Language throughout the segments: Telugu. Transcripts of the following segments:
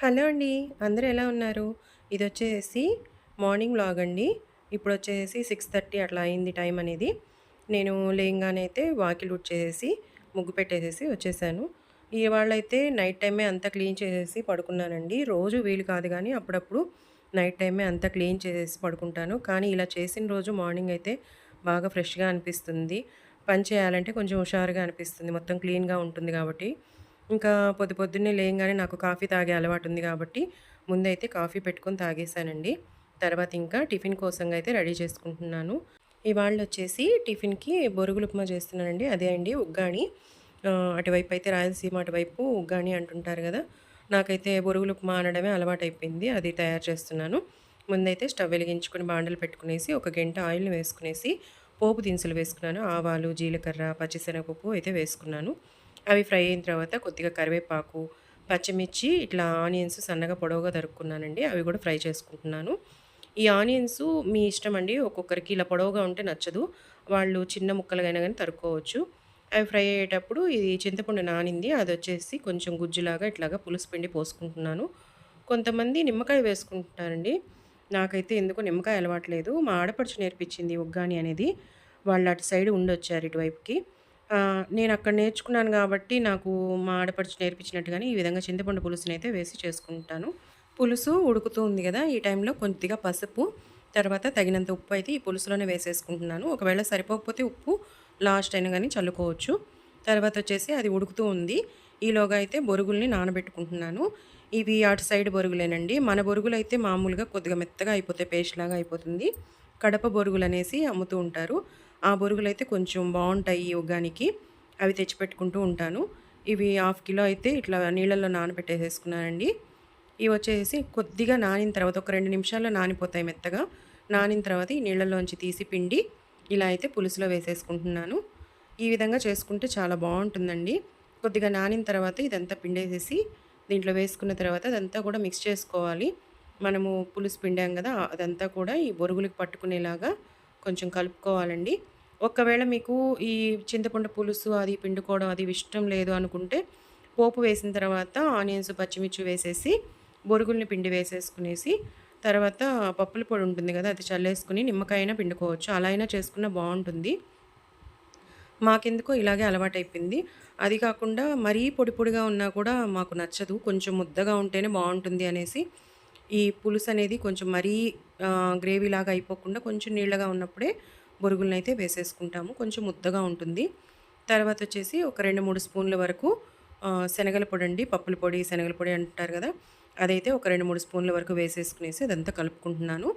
హలో అండి. అందరూ ఎలా ఉన్నారు? ఇది వచ్చేసి మార్నింగ్ వ్లాగ్ అండి. ఇప్పుడు వచ్చేసి సిక్స్ థర్టీ అట్లా అయింది టైం అనేది. నేను లేయంగానే అయితే వాకిలు ఊడ్చేసేసి, ముగ్గు పెట్టేసేసి వచ్చేసాను. ఇవాళైతే నైట్ టైమే అంతా క్లీన్ చేసేసి పడుకున్నానండి. రోజు వీలు కాదు కానీ అప్పుడప్పుడు నైట్ టైమే అంతా క్లీన్ చేసేసి పడుకుంటాను. కానీ ఇలా చేసిన రోజు మార్నింగ్ అయితే బాగా ఫ్రెష్‌గా అనిపిస్తుంది. పని చేయాలంటే కొంచెం హుషారుగా అనిపిస్తుంది. మొత్తం క్లీన్‌గా ఉంటుంది కాబట్టి. ఇంకా పొద్దు పొద్దున్నే లేయంగానే నాకు కాఫీ తాగే అలవాటు ఉంది కాబట్టి ముందైతే కాఫీ పెట్టుకొని తాగేసానండి. తర్వాత ఇంకా టిఫిన్ కోసంగా అయితే రెడీ చేసుకుంటున్నాను. ఇవాళ వచ్చేసి టిఫిన్‌కి బొరుగులు ఉప్మా చేస్తున్నానండి. అదే అండి ఉగ్గాణి అటువైపు అయితే రాయలసీమ అటువైపు ఉగ్గాణి అంటుంటారు కదా నాకైతే బొరుగులు ఉప్మా అనడమే అలవాటైపోయింది అది తయారు చేస్తున్నాను. ముందైతే స్టవ్ వెలిగించుకొని బాండలు పెట్టుకునేసి, ఒక గంట ఆయిల్‌ని వేసుకునేసి, పోపు దినుసులు వేసుకున్నాను. ఆవాలు, జీలకర్ర, పచ్చిశనగపప్పు అయితే వేసుకున్నాను. అవి ఫ్రై అయిన తర్వాత కొద్దిగా కరివేపాకు, పచ్చిమిర్చి, ఇట్లా ఆనియన్స్ సన్నగా పొడవుగా తరుక్కున్నానండి. అవి కూడా ఫ్రై చేసుకుంటున్నాను. ఈ ఆనియన్స్ మీ ఇష్టం అండి ఒక్కొక్కరికి ఇలా పొడవుగా ఉంటే నచ్చదు. వాళ్ళు చిన్న ముక్కలుగైనా కానీ తరుక్కోవచ్చు. అవి ఫ్రై అయ్యేటప్పుడు ఇది చింతపండు నానింది. అది వచ్చేసి కొంచెం గుజ్జులాగా ఇట్లాగా పులుసు పిండి పోసుకుంటున్నాను. కొంతమంది నిమ్మకాయ వేసుకుంటారండి. నాకైతే ఎందుకు నిమ్మకాయ అలవాటు లేదు. మా ఆడపడుచు నేర్పించింది ఉగ్గాని అనేది. వాళ్ళు అటు సైడ్ ఉండొచ్చారు ఇటువైపుకి. నేను అక్కడ నేర్చుకున్నాను కాబట్టి నాకు మా ఆడపడుచు నేర్పించినట్టుగానే ఈ విధంగా చింతపండు పులుసుని అయితే వేసి చేసుకుంటాను. పులుసు ఉడుకుతూ ఉంది కదా ఈ టైంలో కొద్దిగా పసుపు, తర్వాత తగినంత ఉప్పు అయితే ఈ పులుసులోనే వేసేసుకుంటున్నాను. ఒకవేళ సరిపోకపోతే ఉప్పు లాస్ట్ అయినా కానీ చల్లుకోవచ్చు. తర్వాత వచ్చేసి అది ఉడుకుతూ ఉంది. ఈలోగా అయితే బొరుగుల్ని నానబెట్టుకుంటున్నాను. ఇవి అటు సైడ్ బొరుగులేనండి. మన బొరుగులైతే మామూలుగా కొద్దిగా మెత్తగా అయిపోతాయి. పేస్ట్‌లాగా అయిపోతుంది. కడప బొరుగులు అనేసి అమ్ముతూ ఉంటారు. ఆ బొరుగులు అయితే కొంచెం బాగుంటాయి ఈ ఉగ్గానికి. అవి తెచ్చిపెట్టుకుంటూ ఉంటాను. ఇవి హాఫ్ కిలో అయితే ఇట్లా నీళ్ళల్లో నానబెట్టేసేసుకున్నానండి. ఇవి వచ్చేసి కొద్దిగా నానిన తర్వాత ఒక రెండు నిమిషాల్లో నానిపోతాయి మెత్తగా. నానిన తర్వాత ఈ నీళ్ళలోంచి తీసి పిండి ఇలా అయితే పులుసులో వేసేసుకుంటున్నాను. ఈ విధంగా చేసుకుంటే చాలా బాగుంటుందండి కొద్దిగా నానిన తర్వాత ఇదంతా పిండేసేసి దీంట్లో వేసుకున్న తర్వాత అదంతా కూడా మిక్స్ చేసుకోవాలి. మనము పులుసు పిండాం కదా అదంతా కూడా ఈ బొరుగులకు పట్టుకునేలాగా కొంచెం కలుపుకోవాలండి. ఒకవేళ మీకు ఈ చింతపండు పులుసు అది పిండుకోవడం అది ఇష్టం లేదు అనుకుంటే, పోపు వేసిన తర్వాత ఆనియన్స్, పచ్చిమిర్చి వేసేసి, బొరుగుల్ని పిండి వేసేసుకునేసి, తర్వాత పప్పుల పొడి ఉంటుంది కదా అది చల్లేసుకుని నిమ్మకాయ అయినా పిండుకోవచ్చు. అలా అయినా చేసుకున్నా బాగుంటుంది మాకెందుకో ఇలాగే అలవాటైపోయింది అది కాకుండా మరీ పొడి పొడిగా ఉన్నా కూడా మాకు నచ్చదు. కొంచెం ముద్దగా ఉంటేనే బాగుంటుంది అనేసి, ఈ పులుసు అనేది కొంచెం మరీ గ్రేవీలాగా అయిపోకుండా కొంచెం నీళ్ళగా ఉన్నప్పుడే బొరుగులనైతే వేసేసుకుంటాము. కొంచెం ముద్దగా ఉంటుంది. తర్వాత వచ్చేసి ఒక 2, 3 స్పూన్ల వరకు శనగల పొడి అండి పప్పుల పొడి, శనగల పొడి అంటారు కదా అదైతే ఒక 2, 3 స్పూన్ల వరకు వేసేసుకునేసి అదంతా కలుపుకుంటున్నాను.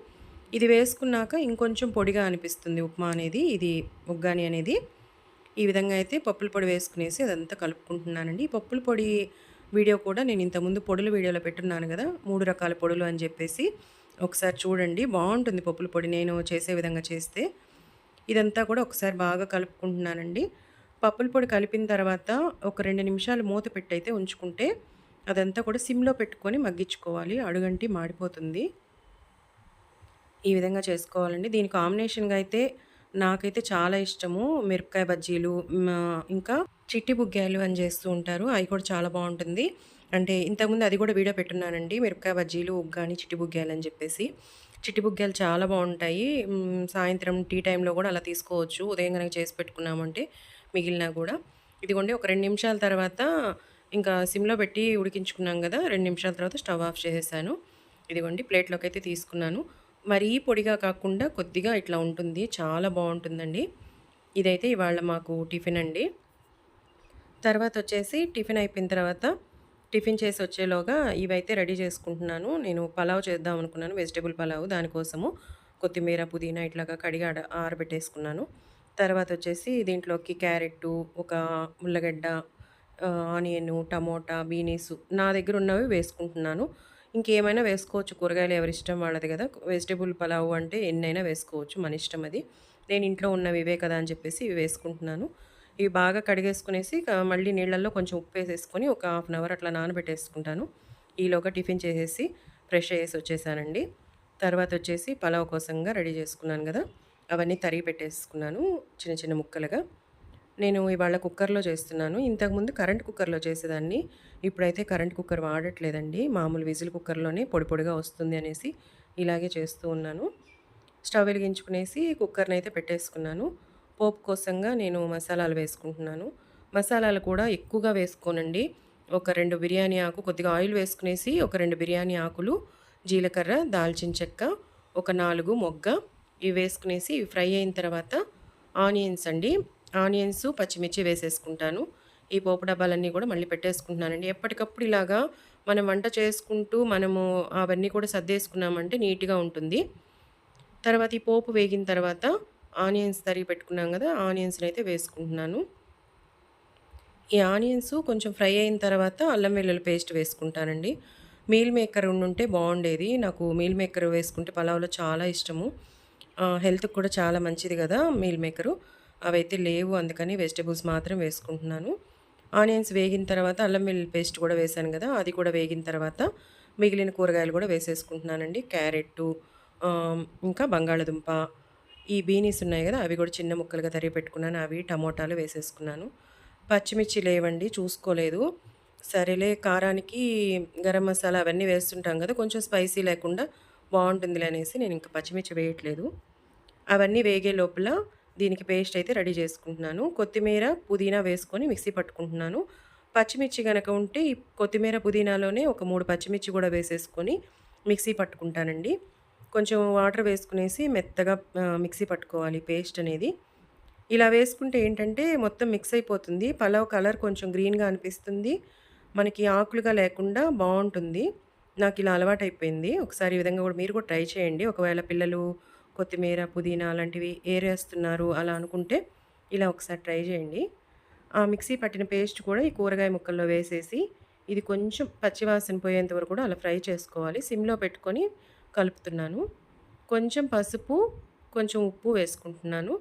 ఇది వేసుకున్నాక ఇంకొంచెం పొడిగా అనిపిస్తుంది ఉప్మా అనేది. ఇది ఉగ్గాని అనేది. ఈ విధంగా అయితే పప్పుల పొడి వేసుకునేసి అదంతా కలుపుకుంటున్నానండి. ఈ పప్పుల పొడి వీడియో కూడా నేను ఇంతకుముందు పొడుల వీడియోలో పెట్టున్నాను కదా మూడు రకాల పొడులు అని చెప్పేసి ఒకసారి చూడండి. బాగుంటుంది పప్పుల పొడి నేను చేసే విధంగా చేస్తే. ఇదంతా కూడా ఒకసారి బాగా కలుపుకుంటున్నానండి. పప్పుల పొడి కలిపిన తర్వాత ఒక రెండు నిమిషాలు మూత పెట్టయితే ఉంచుకుంటే, అదంతా కూడా సిమ్‌లో పెట్టుకొని మగ్గించుకోవాలి. అడుగంటి మాడిపోతుంది. ఈ విధంగా చేసుకోవాలండి. దీని కాంబినేషన్‌గా అయితే నాకైతే చాలా ఇష్టము. మిరపకాయ బజ్జీలు ఇంకా చిట్టి బుగ్గాయలు అని చేస్తూ ఉంటారు. అవి కూడా చాలా బాగుంటుంది అంటే ఇంతకుముందు అది కూడా వీడియో పెట్టున్నానండి. మిరపకాయ బజ్జీలు, ఉగ్గాని, చిట్టి బుగ్గాయలు అని చెప్పేసి. చిట్టిబుగ్గలు చాలా బాగుంటాయి సాయంత్రం టీ టైంలో కూడా అలా తీసుకోవచ్చు. ఉదయం కనుక చేసి పెట్టుకున్నామంటే మిగిలినా కూడా ఇదిగోండి ఒక రెండు నిమిషాల తర్వాత ఇంకా సిమ్‌లో పెట్టి ఉడికించుకున్నాం కదా రెండు నిమిషాల తర్వాత స్టవ్ ఆఫ్ చేసేసాను. ఇదిగోండి ప్లేట్లోకి అయితే తీసుకున్నాను. మరీ పొడిగా కాకుండా కొద్దిగా ఇట్లా ఉంటుంది. చాలా బాగుంటుందండి ఇదైతే ఇవాళ మాకు టిఫిన్ అండి. తర్వాత వచ్చేసి టిఫిన్ అయిపోయిన తర్వాత టిఫిన్ చేసి వచ్చేలోగా ఇవైతే రెడీ చేసుకుంటున్నాను. నేను పలావ్ చేద్దాం అనుకున్నాను. వెజిటబుల్ పలావ్ దానికోసము కొత్తిమీర, పుదీనా ఇట్లాగా కడిగి ఆడ ఆరబెట్టేసుకున్నాను. తర్వాతొచ్చేసి దీంట్లోకి క్యారెట్టు, ఒక ఉల్లగడ్డ, ఆనియన్ టమోటా, బీనీసు నా దగ్గర ఉన్నవి వేసుకుంటున్నాను. ఇంకేమైనా వేసుకోవచ్చు. కూరగాయలు ఎవరిష్టం వాళ్ళది కదా వెజిటేబుల్ పలావ్ అంటే ఎన్నైనా వేసుకోవచ్చు. మన ఇష్టం అది. నేను ఇంట్లో ఉన్నవి ఇవే కదా అని చెప్పేసి ఇవి వేసుకుంటున్నాను. ఇవి బాగా కడిగేసుకునేసి మళ్ళీ నీళ్ళల్లో కొంచెం ఉప్పు వేసేసుకొని ఒక హాఫ్ అన్ అవర్ అట్లా నానబెట్టేసుకుంటాను. ఈలోగా టిఫిన్ చేసేసి ఫ్రెష్ అయ్యేసి వచ్చేసానండి. తర్వాత వచ్చేసి పలావ్ కోసంగా రెడీ చేసుకున్నాను కదా అవన్నీ తరిగి పెట్టేసుకున్నాను చిన్న చిన్న ముక్కలుగా. నేను ఇవాళ కుక్కర్‌లో చేస్తున్నాను. ఇంతకుముందు కరెంట్ కుక్కర్‌లో చేసేదాన్ని. ఇప్పుడైతే కరెంట్ కుక్కర్ వాడట్లేదండి. మామూలు విజిల్ కుక్కర్‌లోనే పొడి పొడిగా వస్తుంది అనేసి ఇలాగే చేస్తూ ఉన్నాను. స్టవ్ వెలిగించుకునేసి కుక్కర్ని అయితే పెట్టేసుకున్నాను. పోపు కోసంగా నేను మసాలాలు వేసుకుంటున్నాను. మసాలాలు కూడా ఎక్కువగా వేసుకోనండి. ఒక రెండు బిర్యానీ ఆకు కొద్దిగా ఆయిల్ వేసుకునేసి ఒక రెండు బిర్యానీ ఆకులు, జీలకర్ర, దాల్చిన చెక్క, ఒక నాలుగు మొగ్గ ఇవి వేసుకునేసి ఇవి ఫ్రై అయిన తర్వాత ఆనియన్స్ అండి. ఆనియన్స్, పచ్చిమిర్చి వేసేసుకుంటాను. ఈ పోపు డబ్బాలన్నీ కూడా మళ్ళీ పెట్టేసుకుంటున్నానండి. ఎప్పటికప్పుడు ఇలాగా మనం వంట చేసుకుంటూ మనము అవన్నీ కూడా సర్దేసుకున్నామంటే నీట్‌గా ఉంటుంది. తర్వాత ఈ పోపు వేగిన తర్వాత ఆనియన్స్ తరిగి పెట్టుకున్నాం కదా! ఆనియన్స్ని అయితే వేసుకుంటున్నాను. ఈ ఆనియన్స్ కొంచెం ఫ్రై అయిన తర్వాత అల్లం వెల్లుల్లి పేస్ట్ వేసుకుంటానండి. మీల్ మేకర్ ఉండుంటే బాగుండేది నాకు మీల్ మేకర్ వేసుకుంటే పలావ్‌లో చాలా ఇష్టము. హెల్త్‌కి కూడా చాలా మంచిది కదా మీల్ మేకరు. అవైతే లేవు అందుకని వెజిటబుల్స్ మాత్రం వేసుకుంటున్నాను. ఆనియన్స్ వేగిన తర్వాత అల్లం వెల్లుల్లి పేస్ట్ కూడా వేశాను కదా అది కూడా వేగిన తర్వాత మిగిలిన కూరగాయలు కూడా వేసేసుకుంటున్నానండి. క్యారెట్టు ఇంకా బంగాళదుంప, ఈ బీనీస్ ఉన్నాయి కదా అవి కూడా చిన్న ముక్కలుగా తరిగి పెట్టుకున్నాను. అవి టమోటాలు వేసేసుకున్నాను. పచ్చిమిర్చి లేవండి చూసుకోలేదు. సరేలే కారానికి గరం మసాలా అవన్నీ వేస్తుంటాం కదా కొంచెం స్పైసీ లేకుండా బాగుంటుందిలే అనేసి నేను ఇంకా పచ్చిమిర్చి వేయట్లేదు. అవన్నీ వేగే లోపల దీనికి పేస్ట్ అయితే రెడీ చేసుకుంటున్నాను. కొత్తిమీర, పుదీనా వేసుకొని మిక్సీ పట్టుకుంటున్నాను. పచ్చిమిర్చి కనుక ఉంటే ఈ కొత్తిమీర, పుదీనాలోనే ఒక మూడు పచ్చిమిర్చి కూడా వేసేసుకొని మిక్సీ పట్టుకుంటానండి. కొంచెం వాటర్ వేసుకునేసి మెత్తగా మిక్సీ పట్టుకోవాలి పేస్ట్ అనేది. ఇలా వేసుకుంటే ఏంటంటే మొత్తం మిక్స్ అయిపోతుంది. పలావ్ కలర్ కొంచెం గ్రీన్‌గా అనిపిస్తుంది. మనకి ఆకులుగా లేకుండా బాగుంటుంది నాకు ఇలా అలవాటు అలవాటైపోయింది. ఒకసారి ఈ విధంగా కూడా మీరు కూడా ట్రై చేయండి. ఒకవేళ పిల్లలు కొత్తిమీర, పుదీనా అలాంటివి ఏరేస్తున్నారు అలా అనుకుంటే ఇలా ఒకసారి ట్రై చేయండి. ఆ మిక్సీ పట్టిన పేస్ట్ కూడా ఈ కూరగాయ ముక్కల్లో వేసేసి ఇది కొంచెం పచ్చివాసన పోయేంత వరకు కూడా అలా ఫ్రై చేసుకోవాలి. సిమ్‌లో పెట్టుకొని కలుపుతున్నాను. కొంచెం పసుపు, కొంచెం ఉప్పు వేసుకుంటున్నాను.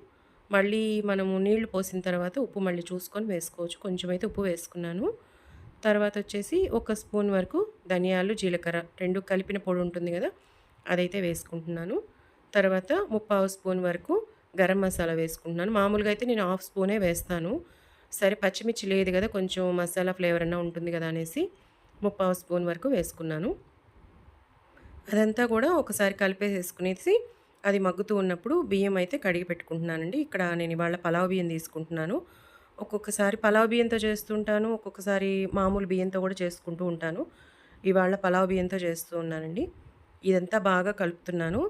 మళ్ళీ మనము నీళ్ళు పోసిన తర్వాత ఉప్పు మళ్ళీ చూసుకొని వేసుకోవచ్చు. కొంచెమైతే ఉప్పు వేసుకున్నాను. తర్వాత వచ్చేసి ఒక స్పూన్ వరకు ధనియాలు, జీలకర్ర రెండు కలిపిన పొడి ఉంటుంది కదా అదైతే వేసుకుంటున్నాను. తర్వాత ముప్పావు స్పూన్ వరకు గరం మసాలా వేసుకుంటున్నాను. మామూలుగా అయితే నేను హాఫ్ స్పూనే వేస్తాను. సరే పచ్చిమిర్చి లేదు కదా కొంచెం మసాలా ఫ్లేవర్ అన్నా ఉంటుంది కదా అనేసి ముప్పావు స్పూన్ వరకు వేసుకున్నాను. అదంతా కూడా ఒకసారి కలిపేసేసుకునేసి అది మగ్గుతూ ఉన్నప్పుడు బియ్యం అయితే కడిగి పెట్టుకుంటున్నానండి. ఇక్కడ నేను ఇవాళ పలావ్ బియ్యం తీసుకుంటున్నాను. ఒక్కొక్కసారి పలావ్ బియ్యంతో చేస్తుంటాను. ఒక్కొక్కసారి మామూలు బియ్యంతో కూడా చేసుకుంటూ ఉంటాను. ఇవాళ పలావ్ బియ్యంతో చేస్తూ ఉన్నానండి. ఇదంతా బాగా కలుపుతున్నాను.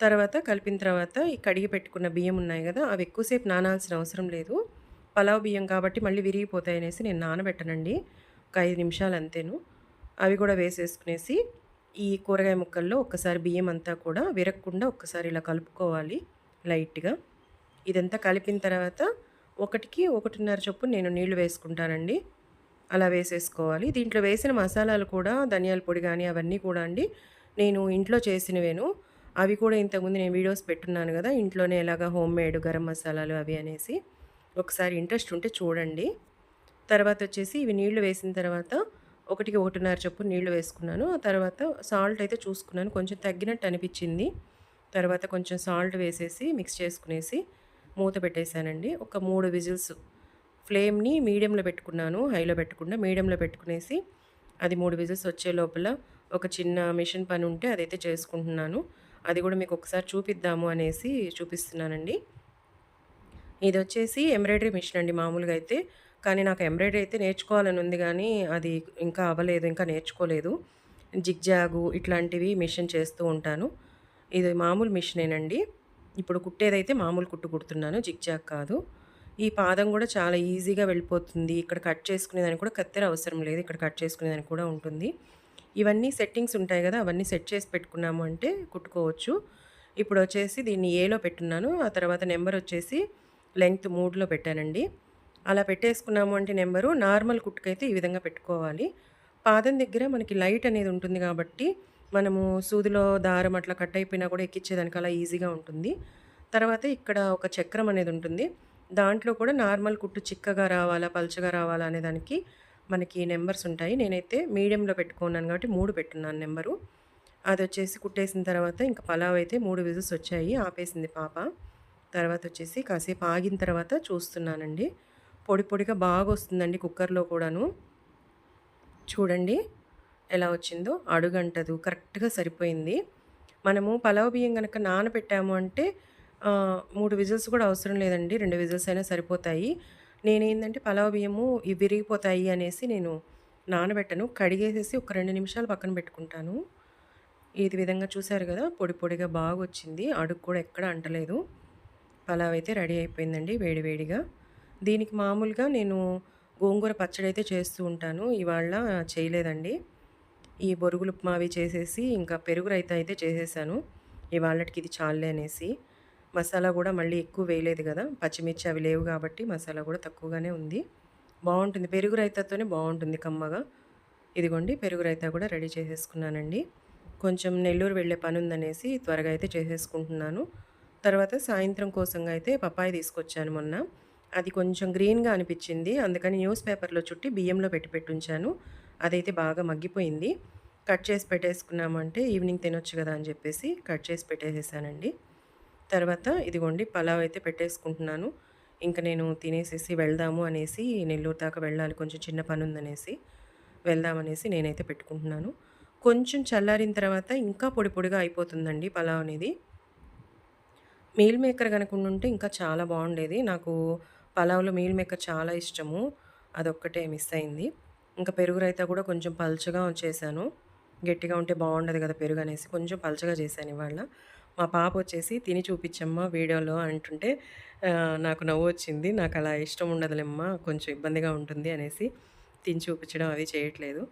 తర్వాత కలిపిన తర్వాత ఈ కడిగి పెట్టుకున్న బియ్యం ఉన్నాయి కదా అవి ఎక్కువసేపు నానాల్సిన అవసరం లేదు. పలావ్ బియ్యం కాబట్టి మళ్ళీ విరిగిపోతాయనేసి నేను నానబెట్టనండి. ఒక ఐదు నిమిషాలు అంతేను. అవి కూడా వేసేసుకునేసి ఈ కూరగాయ ముక్కల్లో ఒక్కసారి బియ్యం అంతా కూడా విరగకుండా ఒక్కసారి ఇలా కలుపుకోవాలి లైట్‌గా. ఇదంతా కలిపిన తర్వాత ఒకటికి ఒకటిన్నర చొప్పున నేను నీళ్ళు వేసుకుంటానండి. అలా వేసేసుకోవాలి. దీంట్లో వేసిన మసాలాలు కూడా ధనియాల పొడి కానీ అవన్నీ కూడా అండి నేను ఇంట్లో చేసినవేను. అవి కూడా ఇంతకుముందు నేను వీడియోస్ పెట్టున్నాను కదా ఇంట్లోనే ఎలాగా హోమ్ మేడ్ గరం మసాలాలు అవి అనేసి. ఒకసారి ఇంట్రెస్ట్ ఉంటే చూడండి. తర్వాత వచ్చేసి ఇవి నీళ్ళు వేసిన తర్వాత ఒకటికి ఒకటిన్నర చొప్పున నీళ్ళు వేసుకున్నాను. ఆ తర్వాత సాల్ట్ అయితే చూసుకున్నాను. కొంచెం తగ్గినట్టు అనిపించింది తర్వాత కొంచెం సాల్ట్ వేసేసి మిక్స్ చేసుకునేసి మూత పెట్టేసానండి. ఒక మూడు విజిల్స్ ఫ్లేమ్‌ని మీడియంలో పెట్టుకున్నాను. హైలో పెట్టకుండా మీడియంలో పెట్టుకునేసి అది మూడు విజిల్స్ వచ్చే లోపల ఒక చిన్న మిషన్ పని ఉంటే అదైతే చేసుకుంటున్నాను. అది కూడా మీకు ఒకసారి చూపిద్దాము అనేసి చూపిస్తున్నానండి. ఇది వచ్చేసి ఎంబ్రాయిడరీ మిషన్ అండి మామూలుగా అయితే. కానీ నాకు ఎంబ్రాయిడరీ అయితే నేర్చుకోవాలని ఉంది కానీ అది ఇంకా అవ్వలేదు. ఇంకా నేర్చుకోలేదు. జిగ్‌జాగు ఇట్లాంటివి మిషన్ చేస్తూ ఉంటాను. ఇది మామూలు మిషనేనండి. ఇప్పుడు కుట్టేదైతే మామూలు కుట్టు కుడుతున్నాను. జిగ్‌జాగ్ కాదు. ఈ పాదం కూడా చాలా ఈజీగా వెళ్ళిపోతుంది. ఇక్కడ కట్ చేసుకునేదానికి కూడా కత్తెర అవసరం లేదు. ఇక్కడ కట్ చేసుకునేదానికి కూడా ఉంటుంది. ఇవన్నీ సెట్టింగ్స్ ఉంటాయి కదా అవన్నీ సెట్ చేసి పెట్టుకున్నాము అంటే కుట్టుకోవచ్చు. ఇప్పుడు వచ్చేసి దీన్ని ఏలో పెట్టున్నాను. ఆ తర్వాత నెంబర్ వచ్చేసి లెంగ్త్ మూడులో పెట్టానండి. అలా పెట్టేసుకున్నాము అంటే నెంబరు నార్మల్ కుట్టుకైతే ఈ విధంగా పెట్టుకోవాలి. పాదం దగ్గర మనకి లైట్ అనేది ఉంటుంది కాబట్టి మనము సూదిలో దారం అట్లా కట్ అయిపోయినా కూడా ఎక్కించేదానికి అలా ఈజీగా ఉంటుంది. తర్వాత ఇక్కడ ఒక చక్రం అనేది ఉంటుంది. దాంట్లో కూడా నార్మల్ కుట్టు చిక్కగా రావాలా, పల్చగా రావాలా అనే దానికి మనకి నెంబర్స్ ఉంటాయి. నేనైతే మీడియంలో పెట్టుకున్నాను కాబట్టి మూడు పెట్టున్నాను నెంబరు. అది వచ్చేసి కుట్టేసిన తర్వాత ఇంక పలావ్ అయితే మూడు విజిల్స్ వచ్చాయి. ఆపేసింది పాప. తర్వాత వచ్చేసి కాసేపు ఆగిన తర్వాత చూస్తున్నానండి. పొడి పొడిగా బాగా వస్తుందండి కుక్కర్లో కూడాను. చూడండి ఎలా వచ్చిందో అడుగంటదు కరెక్ట్గా సరిపోయింది. మనము పలావ్ బియ్యం కనుక నానబెట్టాము అంటే మూడు విజిల్స్ కూడా అవసరం లేదండి రెండు విజిల్స్ అయినా సరిపోతాయి. నేనేంటంటే పలావ్ బియ్యము ఇవి విరిగిపోతాయి అనేసి నేను నానబెట్టను కడిగేసేసి ఒక రెండు నిమిషాలు పక్కన పెట్టుకుంటాను. ఇది విధంగా చూశారు కదా పొడి పొడిగా బాగా వచ్చింది అడుగు కూడా ఎక్కడ అంటలేదు. పలావ్ అయితే రెడీ అయిపోయిందండి వేడివేడిగా దీనికి మామూలుగా నేను గోంగూర పచ్చడి అయితే చేస్తూ ఉంటాను. ఇవాళ చేయలేదండి. ఈ బొరుగులు ఉప్మావి చేసేసి ఇంకా పెరుగు రైత అయితే చేసేసాను. ఇవాళకి ఇది చాలే అనేసి. మసాలా కూడా మళ్ళీ ఎక్కువ వేయలేదు కదా. పచ్చిమిర్చి అవి లేవు కాబట్టి మసాలా కూడా తక్కువగానే ఉంది. బాగుంటుంది. పెరుగు రైతాతోనే బాగుంటుంది కమ్మగా. ఇదిగోండి పెరుగు రైతా కూడా రెడీ చేసేసుకున్నానండి. కొంచెం నెల్లూరు వెళ్ళే పని ఉందనేసి త్వరగా అయితే చేసేసుకుంటున్నాను. తర్వాత సాయంత్రం కోసంగా అయితే పప్పాయి తీసుకొచ్చాను మొన్న. అది కొంచెం గ్రీన్గా అనిపించింది. అందుకని న్యూస్ పేపర్లో చుట్టి బియ్యంలో పెట్టి పెట్టుంచాను. అదైతే బాగా మగ్గిపోయింది. కట్ చేసి పెట్టేసుకున్నామంటే ఈవినింగ్ తినొచ్చు కదా అని చెప్పేసి కట్ చేసి పెట్టేసేసానండి. తర్వాత ఇదిగోండి పలావ్ అయితే పెట్టేసుకుంటున్నాను. ఇంకా నేను తినేసేసి వెళ్దాము అనేసి నెల్లూరు దాకా వెళ్ళాలి. కొంచెం చిన్న పని ఉందనేసి వెళ్దామనేసి నేనైతే పెట్టుకుంటున్నాను. కొంచెం చల్లారిన తర్వాత ఇంకా పొడి పొడిగా అయిపోతుందండి పలావ్ అనేది. మీల్ మేకర్ కనుక ఉంటే ఇంకా చాలా బాగుండేది. నాకు పలావ్లో మీల్ మేకర్ చాలా ఇష్టము. అదొక్కటే మిస్ అయింది. ఇంకా పెరుగు రైతా కూడా కొంచెం పల్చగా చేశాను గట్టిగా ఉంటే బాగుండదు కదా పెరుగు అనేసి కొంచెం పల్చగా చేశాను ఇవాళ. మా పాప వచ్చేసి తిని చూపించమ్మా వీడియోలో అంటుంటే నాకు నవ్వు వచ్చింది నాకు అలా ఇష్టం ఉండదులేమ్మా కొంచెం ఇబ్బందిగా ఉంటుంది అనేసి తిని చూపించడం అవి చేయట్లేదు.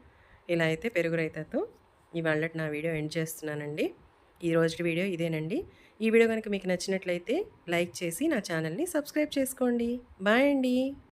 ఇలా అయితే పెరుగు రైతాతో ఇవాళ నా వీడియో ఎండ్ చేస్తున్నానండి. ఈ రోజు వీడియో ఇదేనండి. ఈ వీడియో కనుక మీకు నచ్చినట్లయితే లైక్ చేసి నా ఛానల్ని సబ్స్క్రైబ్ చేసుకోండి. బాయ్ అండి.